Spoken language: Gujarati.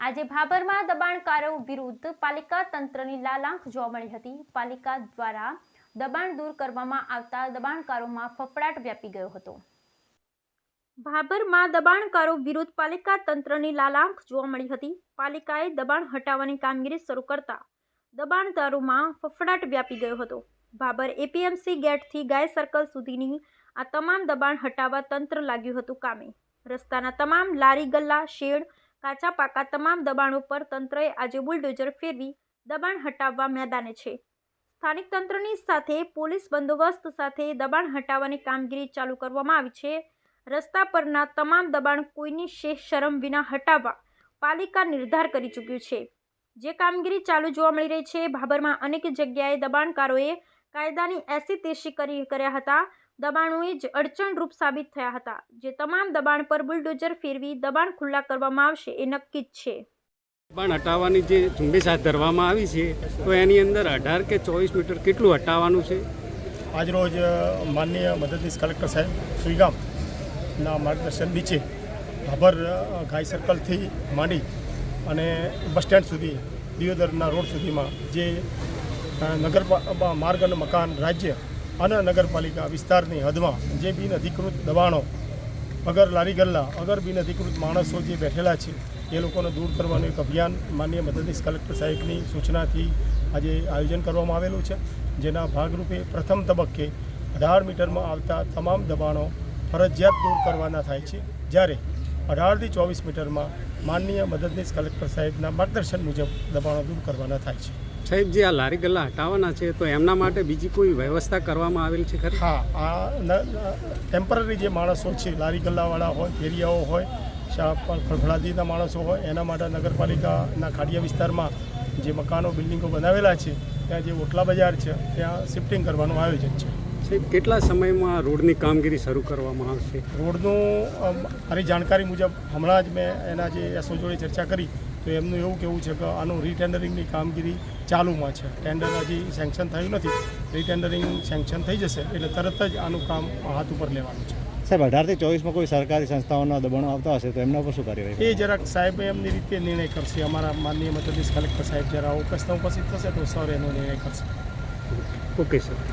આજે ભાભરમાં દબાણકારો વિરુદ્ધ પાલિકા તંત્રની લાલાંખ જોવા મળી હતી. પાલિકા દ્વારા દબાણ દૂર કરવામાં આવતા દબાણકારોમાં ફફડાટ વ્યાપી ગયો હતો. ભાભરમાં દબાણકારો વિરુદ્ધ પાલિકા તંત્રની લાલાંખ જોવા મળી હતી. પાલિકાએ દબાણ હટાવવાની કામગીરી શરૂ કરતા દબાણદારોમાં ફફડાટ વ્યાપી ગયો હતો. ભાભર એપીએમસી ગેટથી ગાય સર્કલ સુધીની આ તમામ દબાણ હટાવવા તંત્ર લાગ્યું હતું કામે. રસ્તાના તમામ લારી, ગલ્લા, શેડ કાચા પાકા તમામ દબાણ ઉપર તંત્રએ આજે બુલડોઝર ફેરવી દબાણ હટાવવા મેદાને છે. સ્થાનિક તંત્રની સાથે પોલીસ બંદોબસ્ત સાથે દબાણ હટાવવાની કામગીરી ચાલુ કરવામાં આવી છે. રસ્તા પરના તમામ દબાણ કોઈની શેષ શરમ વિના હટાવવા પાલિકા નિર્ધાર કરી ચૂક્યું છે. જે કામગીરી ચાલુ જોવા મળી રહી છે, ભાભરમાં અનેક જગ્યાએ દબાણકારોએ કાયદાની એસી તેસી કરી કર્યા હતા. દબાણોએ જ અડચણરૂપ સાબિત થયા હતા. જે તમામ દબાણ પર બુલડોઝર ફેરવી દબાણ ખુલ્લા કરવામાં આવશે એ નક્કી જ છે. દબાણ હટાવવાની જે ઝુંબેશ હાથ ધરવામાં આવી છે તો એની અંદર અઢાર કે ચોવીસ મીટર કેટલું હટાવવાનું છે? આજરોજ માનનીય મદદનીશ કલેક્ટર સાહેબ સુઈગામના માર્ગદર્શન નીચે ભાભર ગાય સર્કલથી માંડી અને બસ સ્ટેન્ડ સુધી દિયોદરના રોડ સુધીમાં જે નગર માર્ગ અને મકાન રાજ્ય અને નગરપાલિકા વિસ્તારની હદમાં જે બિન અધિકૃત દબાણો, અગર લારી ગલ્લા, અગર બિન અધિકૃત માણસો જે બેઠેલા છે, એ લોકોને દૂર કરવાનું એક અભિયાન માન્ય મદદનીશ કલેક્ટર સાહેબની સૂચનાથી આજે આયોજન કરવામાં આવેલું છે, જેના ભાગરૂપે પ્રથમ તબક્કે અઢાર મીટરમાં આવતા તમામ દબાણો ફરજિયાત દૂર કરવાના થાય છે. જ્યારે અઢારથી ચોવીસ મીટરમાં માનનીય મદદનીશ કલેક્ટર સાહેબના માર્ગદર્શન મુજબ દબાણો દૂર કરવાના થાય છે. સાહેબ જે આ લારી ગલ્લા હટાવવાના છે તો એમના માટે બીજી કોઈ વ્યવસ્થા કરવામાં આવેલ છે ખરી? હા આ ટેમ્પરરી જે માણસો છે લારી ગલ્લાવાળા હોય ફેરિયાઓ હોય ફળફળાદીના માણસો હોય એના માટે નગરપાલિકાના ખાડિયા વિસ્તારમાં જે મકાનો બિલ્ડિંગો બનાવેલા છે ત્યાં જે ઓટલા બજાર છે ત્યાં શિફ્ટિંગ કરવાનું આયોજન છે. સાહેબ કેટલા સમયમાં રોડની કામગીરી શરૂ કરવામાં આવશે? રોડનું મારી જાણકારી મુજબ હમણાં જ મેં એના જે એસઓ જોડે ચર્ચા કરી તો એમનું એવું કહેવું છે કે આનું રીટેન્ડરિંગની કામગીરી ચાલુમાં છે. ટેન્ડર હજી સેન્કશન થયું નથી. રીટેન્ડરિંગ સેન્કશન થઈ જશે એટલે તરત જ આનું કામ હાથ ઉપર લેવાનું છે. સાહેબ અઢારથી ચોવીસમાં કોઈ સરકારી સંસ્થાઓના દબાણો આવતા હશે તો એમના પર શું કાર્યવાહી એ જરાક સાહેબ એમની રીતે નિર્ણય કરશે. અમારા માનનીય મતલબ કલેક્ટર સાહેબ જરા ઉપસ્થિત ઉપસ્થિત થશે તો સર એનો નિર્ણય કરશે. Okay sir.